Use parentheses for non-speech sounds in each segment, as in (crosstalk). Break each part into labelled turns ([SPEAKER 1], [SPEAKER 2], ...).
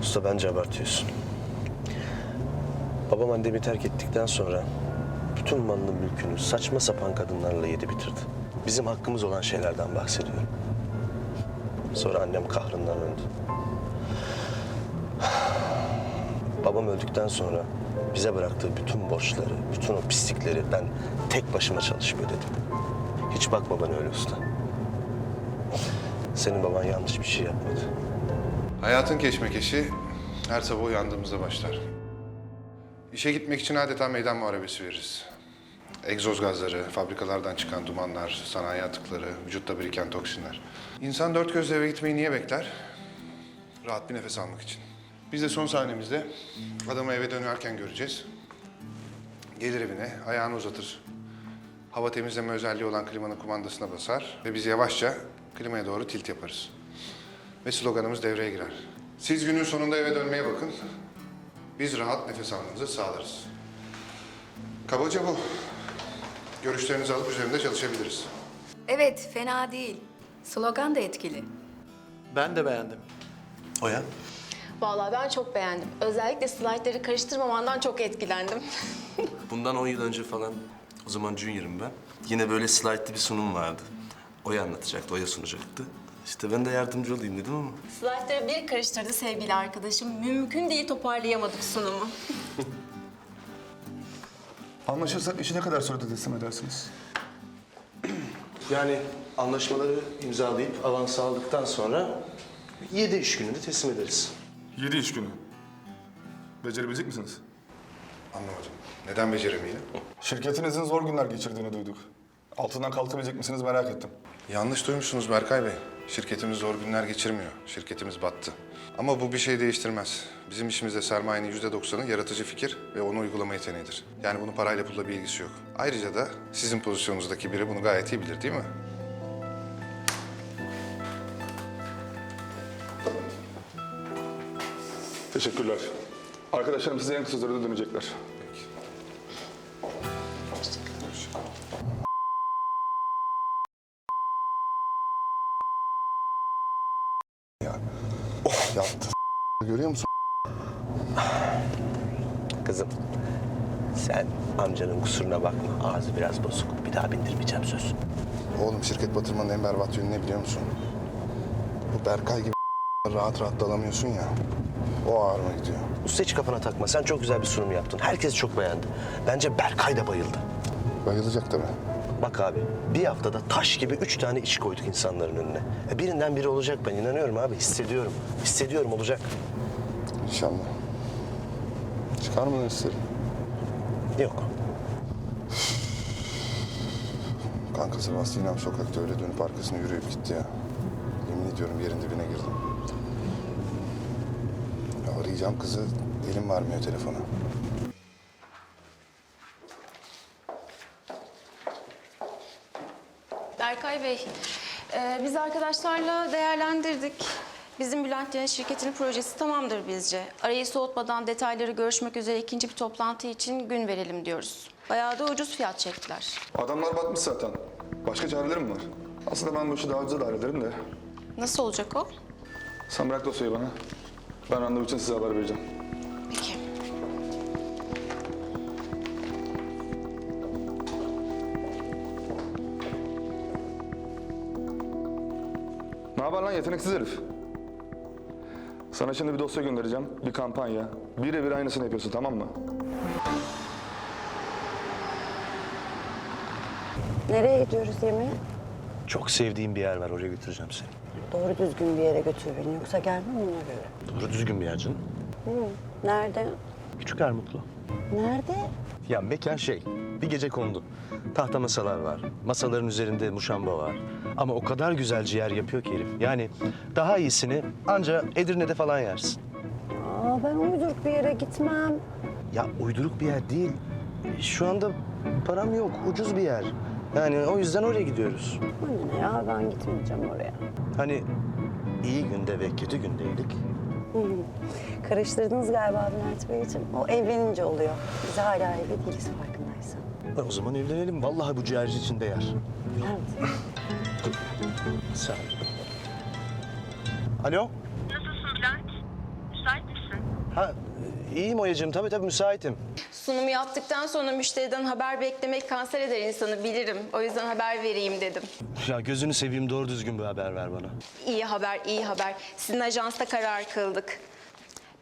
[SPEAKER 1] Usta bence abartıyorsun. Babam annemi terk ettikten sonra bütün malını mülkünü saçma sapan kadınlarla yedi bitirdi. Bizim hakkımız olan şeylerden bahsediyorum. Sonra annem kahrından öldü. Babam öldükten sonra bize bıraktığı bütün borçları, bütün o pislikleri ben tek başıma çalışıp ödedim. Hiç bakma bana öyle usta. Senin baban yanlış bir şey yapmadı.
[SPEAKER 2] Hayatın keşmekeşi her sabah uyandığımızda başlar. İşe gitmek için adeta meydan muharebesi veririz. Egzoz gazları, fabrikalardan çıkan dumanlar, sanayi atıkları, vücutta biriken toksinler. İnsan dört gözle eve gitmeyi niye bekler? Rahat bir nefes almak için. Biz de son sahnemizde adamı eve dönerken göreceğiz. Gelir evine, ayağını uzatır. Hava temizleme özelliği olan klimanın kumandasına basar ve biz yavaşça klimaya doğru tilt yaparız ve sloganımız devreye girer. Siz günün sonunda eve dönmeye bakın. Biz rahat nefes almanızı sağlarız. Kabaca bu. Görüşlerinizi alıp üzerinde çalışabiliriz.
[SPEAKER 3] Evet, fena değil. Slogan da etkili.
[SPEAKER 4] Ben de beğendim.
[SPEAKER 1] Oya?
[SPEAKER 5] Vallahi ben çok beğendim. Özellikle slaytları karıştırmamandan çok etkilendim. (laughs)
[SPEAKER 1] Bundan 10 yıl önce falan, o zaman junior'ım ben. Yine böyle slide'li bir sunum vardı. Oya anlatacaktı, Oya sunacaktı. İşte ben de yardımcı olayım dedim ama.
[SPEAKER 5] Slaytları bir karıştırdı sevgili arkadaşım. Mümkün değil toparlayamadık sunumu. (laughs)
[SPEAKER 6] Anlaşırsak işi ne kadar sürede teslim edersiniz?
[SPEAKER 1] Yani anlaşmaları imzalayıp avans aldıktan sonra 7 iş gününde teslim ederiz.
[SPEAKER 6] Yedi iş günü. Becerebilecek misiniz?
[SPEAKER 2] Anlamadım. Neden beceremeyelim? (laughs)
[SPEAKER 6] Şirketinizin zor günler geçirdiğini duyduk. Altından kalkabilecek misiniz merak ettim.
[SPEAKER 2] Yanlış duymuşsunuz Berkay Bey. Şirketimiz zor günler geçirmiyor. Şirketimiz battı. Ama bu bir şey değiştirmez. Bizim işimizde sermayenin yüzde doksanı yaratıcı fikir ve onu uygulama yeteneğidir. Yani bunun parayla pulla bir ilgisi yok. Ayrıca da sizin pozisyonunuzdaki biri bunu gayet iyi bilir değil mi?
[SPEAKER 6] Teşekkürler. Arkadaşlarım size en kısa sürede dönecekler.
[SPEAKER 2] Oh yattı. Görüyor musun?
[SPEAKER 1] Kızım, sen amcanın kusuruna bakma. Ağzı biraz bozuk. Bir daha bindirmeyeceğim söz.
[SPEAKER 2] Oğlum şirket batırmanın en berbat yönü ne biliyor musun? Bu Berkay gibi (laughs) rahat rahat dalamıyorsun ya. O ağrıma gidiyor.
[SPEAKER 1] Usta hiç kafana takma. Sen çok güzel bir sunum yaptın. Herkes çok beğendi. Bence Berkay da bayıldı.
[SPEAKER 2] Bayılacak tabii.
[SPEAKER 1] Bak abi, bir haftada taş gibi üç tane iş koyduk insanların önüne. E, birinden biri olacak ben inanıyorum abi. Hissediyorum. Hissediyorum olacak.
[SPEAKER 2] İnşallah. Çıkar mı hisleri?
[SPEAKER 1] Yok.
[SPEAKER 2] Kanka Sebastian sokakta öyle dönüp arkasına yürüyüp gitti ya. Yemin ediyorum yerin dibine girdim. Ya arayacağım kızı, elim varmıyor telefona.
[SPEAKER 5] Berkay Bey, e, biz arkadaşlarla değerlendirdik. Bizim Bülent'lerin şirketinin projesi tamamdır bizce. Arayı soğutmadan detayları görüşmek üzere ikinci bir toplantı için gün verelim diyoruz. Bayağı da ucuz fiyat çektiler.
[SPEAKER 6] Adamlar batmış zaten. Başka çarelerim var? Aslında ben bu işi daha ucuza da hallederim de.
[SPEAKER 5] Nasıl olacak o?
[SPEAKER 6] Sen bırak dosyayı bana. Ben randevu için size haber vereceğim.
[SPEAKER 5] Peki.
[SPEAKER 6] Haber lan yeteneksiz herif? Sana şimdi bir dosya göndereceğim. Bir kampanya. Birebir aynısını yapıyorsun tamam mı?
[SPEAKER 7] Nereye gidiyoruz yemeğe?
[SPEAKER 1] Çok sevdiğim bir yer var. Oraya götüreceğim seni.
[SPEAKER 7] Doğru düzgün bir yere götür beni. Yoksa gelmem ona göre.
[SPEAKER 1] Doğru düzgün bir yer canım.
[SPEAKER 7] Nerede?
[SPEAKER 1] Küçük Ermutlu.
[SPEAKER 7] Nerede?
[SPEAKER 1] Ya mekan şey, bir gece kondu. Tahta masalar var, masaların üzerinde muşamba var. Ama o kadar güzel ciğer yapıyor ki herif. Yani daha iyisini anca Edirne'de falan yersin.
[SPEAKER 7] Aa ben uyduruk bir yere gitmem.
[SPEAKER 1] Ya uyduruk bir yer değil. Şu anda param yok, ucuz bir yer. Yani o yüzden oraya gidiyoruz.
[SPEAKER 7] Bana ne ya ben gitmeyeceğim oraya.
[SPEAKER 1] Hani iyi günde ve kötü gündeydik.
[SPEAKER 7] Karıştırdınız galiba Bülent Beyciğim. O evlenince oluyor. Biz hala evli değiliz farkındaysan.
[SPEAKER 1] O zaman evlenelim. Vallahi bu ciğerci içinde yer.
[SPEAKER 7] Bülent.
[SPEAKER 1] Sağ ol. Alo?
[SPEAKER 8] Nasılsın Bülent? Müsait misin?
[SPEAKER 1] Ha iyiyim Oya'cığım tabii tabii müsaitim.
[SPEAKER 5] Sunumu yaptıktan sonra müşteriden haber beklemek kanser eder insanı bilirim. O yüzden haber vereyim dedim.
[SPEAKER 1] Ya gözünü seveyim doğru düzgün bir haber ver bana.
[SPEAKER 5] İyi haber, iyi haber. Sizin ajansta karar kıldık.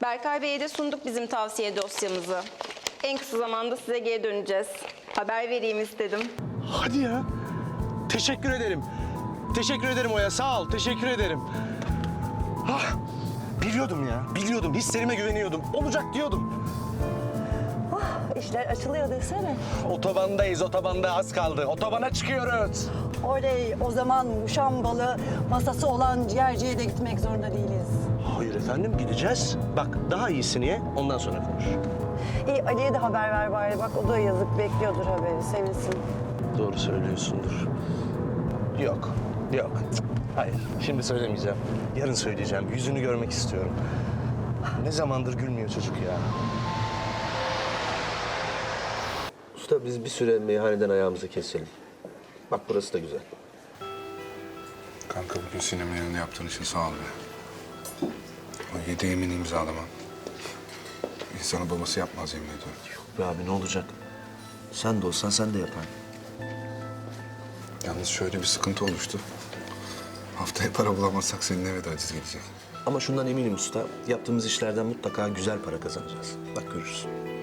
[SPEAKER 5] Berkay Bey'e de sunduk bizim tavsiye dosyamızı. En kısa zamanda size geri döneceğiz. Haber vereyim istedim.
[SPEAKER 1] Hadi ya. Teşekkür ederim. Teşekkür ederim Oya sağ ol teşekkür ederim. Ah, biliyordum ya biliyordum hislerime güveniyordum. Olacak diyordum.
[SPEAKER 7] İşler açılıyor desene.
[SPEAKER 1] Otobandayız otobanda az kaldı. Otobana çıkıyoruz.
[SPEAKER 7] Oley o zaman muşambalı masası olan ciğerciye de gitmek zorunda değiliz.
[SPEAKER 1] Hayır efendim gideceğiz. Bak daha iyisini ye ondan sonra konuş.
[SPEAKER 7] İyi Ali'ye de haber ver bari bak o da yazık bekliyordur haberi sevinsin.
[SPEAKER 1] Doğru söylüyorsundur. Yok, yok. Cık, Hayır, şimdi söylemeyeceğim. Yarın söyleyeceğim. Yüzünü görmek istiyorum. Ne zamandır gülmüyor çocuk ya.
[SPEAKER 8] Usta biz bir süre meyhaneden ayağımızı keselim. Bak burası da güzel.
[SPEAKER 2] Kanka bugün sinema yerine yaptığın için sağ ol be. O yedi yemin imzalaman. İnsanı babası yapmaz yemin ediyorum.
[SPEAKER 8] Be abi ne olacak? Sen de olsan sen de yapardın.
[SPEAKER 2] Yalnız şöyle bir sıkıntı oluştu. Haftaya para bulamazsak senin eve de aciz gelecek.
[SPEAKER 8] Ama şundan eminim usta, yaptığımız işlerden mutlaka güzel para kazanacağız. Bak görürsün.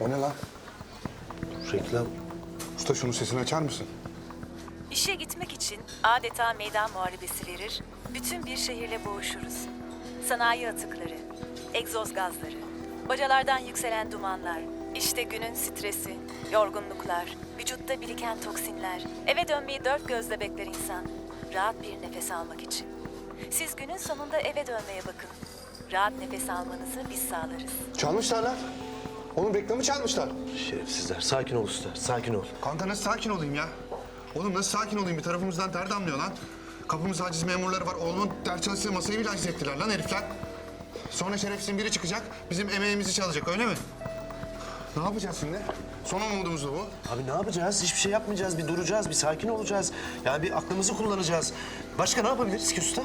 [SPEAKER 2] O ne lan?
[SPEAKER 8] Reklam.
[SPEAKER 2] Usta şunun sesini açar mısın?
[SPEAKER 9] İşe gitmek için adeta meydan muharebesi verir, bütün bir şehirle boğuşuruz. Sanayi atıkları, egzoz gazları, bacalardan yükselen dumanlar, işte günün stresi, yorgunluklar, vücutta biriken toksinler, eve dönmeyi dört gözle bekler insan, rahat bir nefes almak için. Siz günün sonunda eve dönmeye bakın. Rahat nefes almanızı biz sağlarız.
[SPEAKER 2] Çalmışlar lan. Oğlum reklamı çalmışlar.
[SPEAKER 8] Şerefsizler. Sakin ol usta, sakin ol.
[SPEAKER 2] Kanka nasıl sakin olayım ya? Oğlum nasıl sakin olayım? Bir tarafımızdan ter damlıyor lan. Kapımızda aciz memurları var. Oğlumun ders çalıştığı masayı bile aciz ettiler lan herifler. Sonra şerefsizin biri çıkacak, bizim emeğimizi çalacak öyle mi? Ne yapacağız şimdi? Son umudumuz da bu.
[SPEAKER 1] Abi ne yapacağız? Hiçbir şey yapmayacağız. Bir duracağız, bir sakin olacağız. Yani bir aklımızı kullanacağız. Başka ne yapabiliriz ki usta?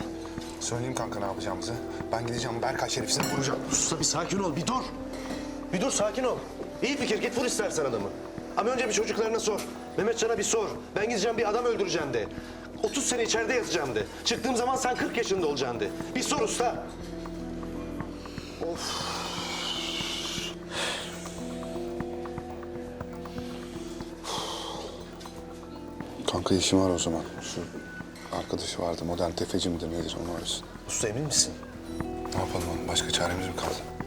[SPEAKER 2] Söyleyeyim kanka ne yapacağımızı. Ben gideceğim Berkay şerefsizini vuracağım.
[SPEAKER 1] Usta bir sakin ol, bir dur. Bir dur, sakin ol. İyi fikir, git vur istersen adamı. Ama önce bir çocuklarına sor. Mehmetcan'a bir sor. Ben gideceğim bir adam öldüreceğim de. 30 sene içeride yatacağım de. Çıktığım zaman sen 40 yaşında olacaksın de. Bir sor usta.
[SPEAKER 2] Kanka işim var o zaman. Şu arkadaşı vardı modern tefeci midir nedir onu arasın.
[SPEAKER 1] Usta emin misin?
[SPEAKER 2] Ne yapalım oğlum başka çaremiz mi kaldı?